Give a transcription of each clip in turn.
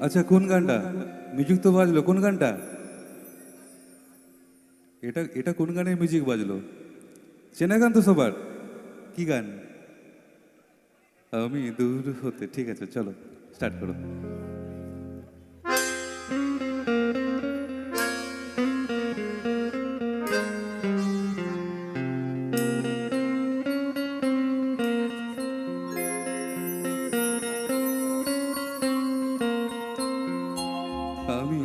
আচ্ছা কোন গানটা? মিউজিক তো বাজলো, কোন গানটা? এটা এটা কোন গানের মিউজিক বাজলো? চেনা গান তো সবার। কি গান? আমি দূর হতে, ঠিক আছে, চলো স্টার্ট করো।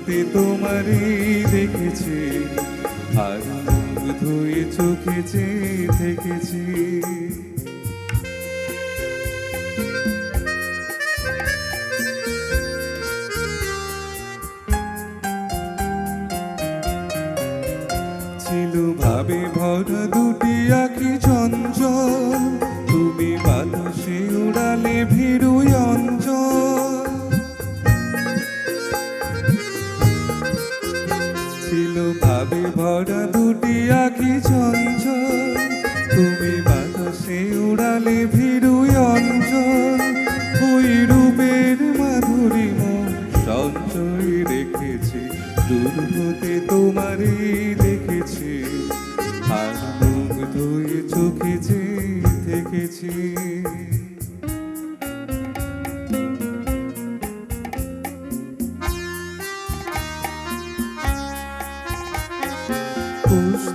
দূর হতে তোমারে দেখেছি আর ধুয়ে চোখে চেয়ে থেকেছি। ছিল ভাবে ভরা দুটি আঁখি ভরা দুটি আঁখি চঞ্চল? তুমি বাতাসে উড়ালে ভীরু অঞ্চল। ওই রূপের মাধুরী মন সঞ্চয় রেখেছি দূর হতে তোমারই দেখেছি। আর মুখ ধুয়ে চোখে চেয়ে থেকেছি।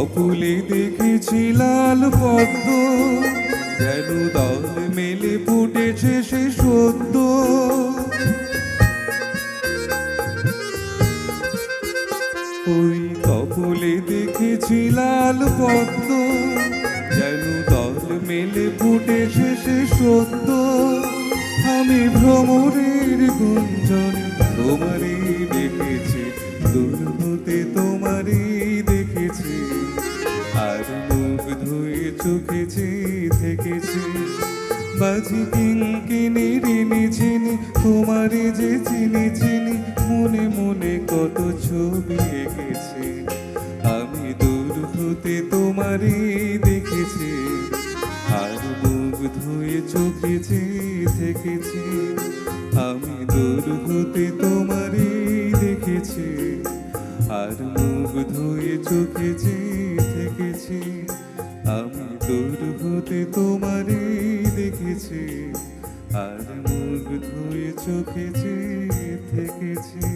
ওই দেখেছি লাল পদ্ম। যেন দল মেলে ফুটেছে সে সদ্য ওই কপুলে দেখেছি লাল পদ্ম। যেন দল মেলে ফুটেছে সে সদ্য আমি ভ্রমরের গুঞ্জনে তোমারই দেখেছি। দূর আর মুখ ধুয়ে চোখে চেয়ে থেকেছি, বাজি কিঙ্কিনি রিনি চিনি তোমারে যে চিনি চিনি, মনে মনে কত ছবি এঁকেছি। আমি দূর হতে তোমারই দেখেছি, আর মুখ ধুয়ে চোখে চেয়ে থেকেছি, আমি দূর হতে তোমারই দেখেছি, আর মুখ ধুয়ে চোখে হতে তোমারই দেখেছি আর মুখ ধুয়ে চোখে চেয়ে থেকেছি।